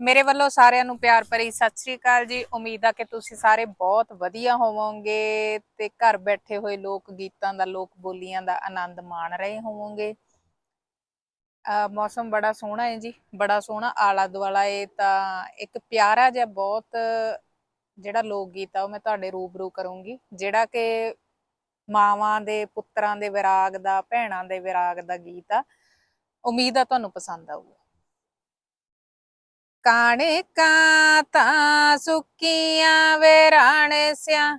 ਮੇਰੇ ਵੱਲੋਂ ਸਾਰਿਆਂ ਨੂੰ ਪਿਆਰ ਭਰੀ ਸਤਿ ਸ੍ਰੀ ਅਕਾਲ ਜੀ। ਉਮੀਦ ਆ ਕਿ ਤੁਸੀਂ ਸਾਰੇ ਬਹੁਤ ਵਧੀਆ ਹੋਵੋਗੇ ਤੇ ਘਰ ਬੈਠੇ ਹੋਏ ਲੋਕ ਗੀਤਾਂ ਦਾ, ਲੋਕ ਬੋਲੀਆਂ ਦਾ ਆਨੰਦ ਮਾਣ ਰਹੇ ਹੋਵੋਗੇ। ਅਹ ਮੌਸਮ ਬੜਾ ਸੋਹਣਾ ਹੈ ਜੀ, ਬੜਾ ਸੋਹਣਾ ਆਲਾ ਦੁਆਲਾ ਹੈ। ਤਾਂ ਇੱਕ ਪਿਆਰਾ ਜਿਹਾ ਬਹੁਤ ਜਿਹੜਾ ਲੋਕ ਗੀਤ ਆ ਉਹ ਮੈਂ ਤੁਹਾਡੇ ਰੂਬਰੂ ਕਰੂੰਗੀ। ਜਿਹੜਾ ਕਿ ਮਾਵਾਂ ਦੇ, ਪੁੱਤਰਾਂ ਦੇ ਵਿਰਾਗ ਦਾ, ਭੈਣਾਂ ਦੇ ਵਿਰਾਗ ਦਾ ਗੀਤ ਆ। ਉਮੀਦ ਆ ਤੁਹਾਨੂੰ ਪਸੰਦ ਆਊਗਾ। ਕਣਕਾਂ ਤਾਂ ਸੁੱਕੀਆਂ ਵੇਰਾਣ ਸਿਆ।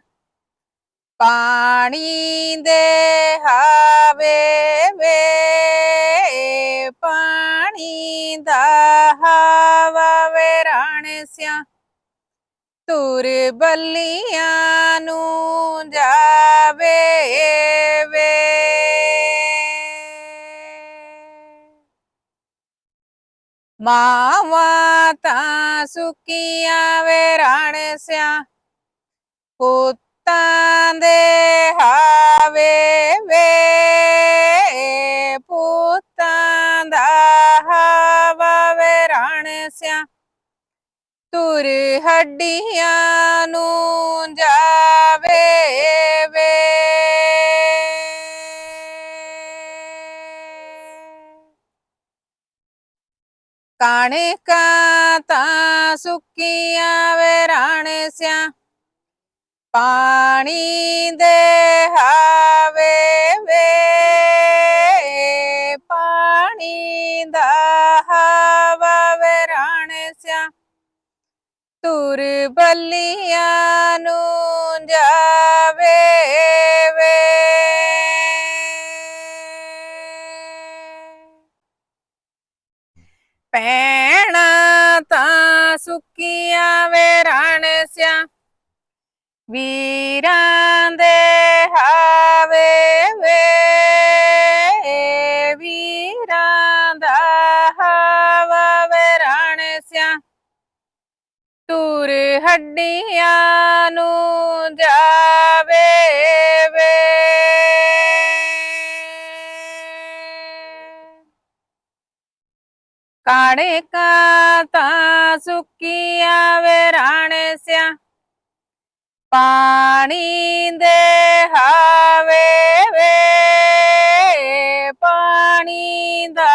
ਪਾਣੀ ਦੇ ਹਾਵੇ ਵੇ, ਪਾਣੀ ਦਾ ਹਾਵਾ ਵੇਰਾਣ ਸਿਆ। ਤੁਰ ਬੱਲੀਆਂ ਨੂੰ ਜਾ ਮਾਵਾਂ ਤਾਂ ਸੁੱਕੀਆਂ ਵੇਰਾਣ ਸਿਆ। ਪੁੱਤਾਂ ਦੇ ਹਾਵੇ ਵੇ, ਪੁੱਤਾਂ ਦਾ ਹਾਵਾ ਵੇਰਾਣ ਸਿਆ। ਤੁਰ ਹੱਡੀਆਂ ਨੂੰ ਜਾਵੇ ਵੇ। ਕਣਕਾਂ ਤਾਂ ਸੁੱਕੀਆਂ ਵੇਰਾਣ ਸਿਆ। ਪਾਣੀ ਦੇ ਹਾਵੇ ਵੇ, ਪਾਣੀ ਦਾ ਹਾਵਾ ਵੇਰਾਣ ਸਿਆ। ਤੁਰ ਬੱਲੀਆਂ ਨੂੰ ਸੁੱਕੀਆਂ ਸੁੱਕੀਆਂ ਵੇਰਾਣ ਸਿਆ। ਵੀਰਾਂ ਦੇ ਹਾਵੇ ਵੇ, ਵੀਰਾਂ ਦਾ ਹਾਵਾ ਵੇਰਾਣ ਸਿਆ। ਤੁਰ ਹੱਡੀਆਂ ਨੂੰ ਜਾਵੇ ਵੇ। ਕਣਕਾਂ ਤਾਂ ਸੁੱਕੀਆਂ ਵੇਰਾਣ ਸਿਆ। ਪਾਣੀ ਦੇ ਹਾਵੇ ਵੇ, ਪਾਣੀ ਦਾ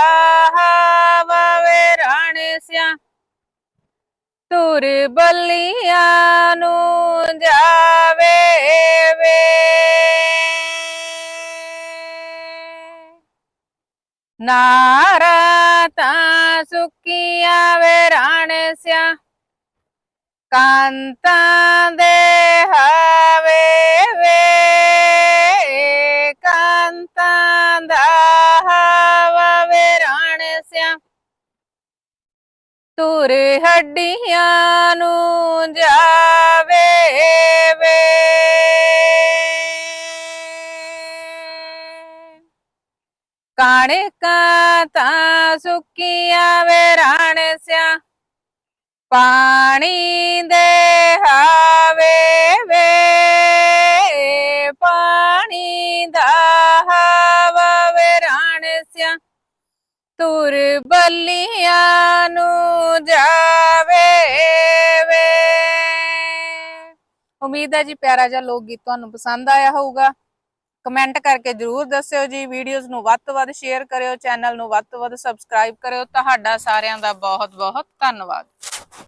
ਹਾਵਾ ਵੇਰਾਣ ਸਿਆ। ਤੁਰ ਬੱਲੀਆਂ ਨੂੰ ਜਾਵੇ ਵੇ। ਨਾਰਾ ਤਾਂ ਸੁੱਕੀਆਂ ਵੇਰਾਣ ਸਿਆ ਕਾਂਤਾਂ ਦੇ ਹਾਵੇ ਵੇ ਕਾਂਤਾਂ ਦਾ ਹਾਵਾ ਵੇਰਾਣ ਸਿਆ ਤੁਰ ਕਣਕਾਂ ਤਾਂ ਸੁੱਕੀਆਂ ਵੇਰਾਣ ਸਿਆ। ਪਾਣੀ ਦੇ ਹਾਵੇ ਵੇ, ਪਾਣੀ ਦਾ ਹਾਵਾ ਵੇਰਾਣ ਸਿਆ। ਤੁਰ ਬੱਲੀਆਂ ਨੂੰ ਜਾਵੇ ਵੇ। ਉਮੀਦ ਹੈ ਜੀ ਪਿਆਰਾ ਜਿਹਾ ਲੋਕ ਗੀਤ ਤੁਹਾਨੂੰ ਪਸੰਦ ਆਇਆ ਹੋਊਗਾ। ਕਮੈਂਟ ਕਰਕੇ ਜਰੂਰ ਦੱਸਿਓ ਜੀ ਵੀਡੀਓਜ਼ ਨੂੰ ਵੱਧ ਤੋਂ ਵੱਧ ਸ਼ੇਅਰ ਕਰਿਓ ਚੈਨਲ ਨੂੰ ਵੱਧ ਤੋਂ ਵੱਧ ਸਬਸਕ੍ਰਾਈਬ ਕਰਿਓ। ਤੁਹਾਡਾ ਸਾਰਿਆਂ ਦਾ ਬਹੁਤ ਬਹੁਤ ਧੰਨਵਾਦ।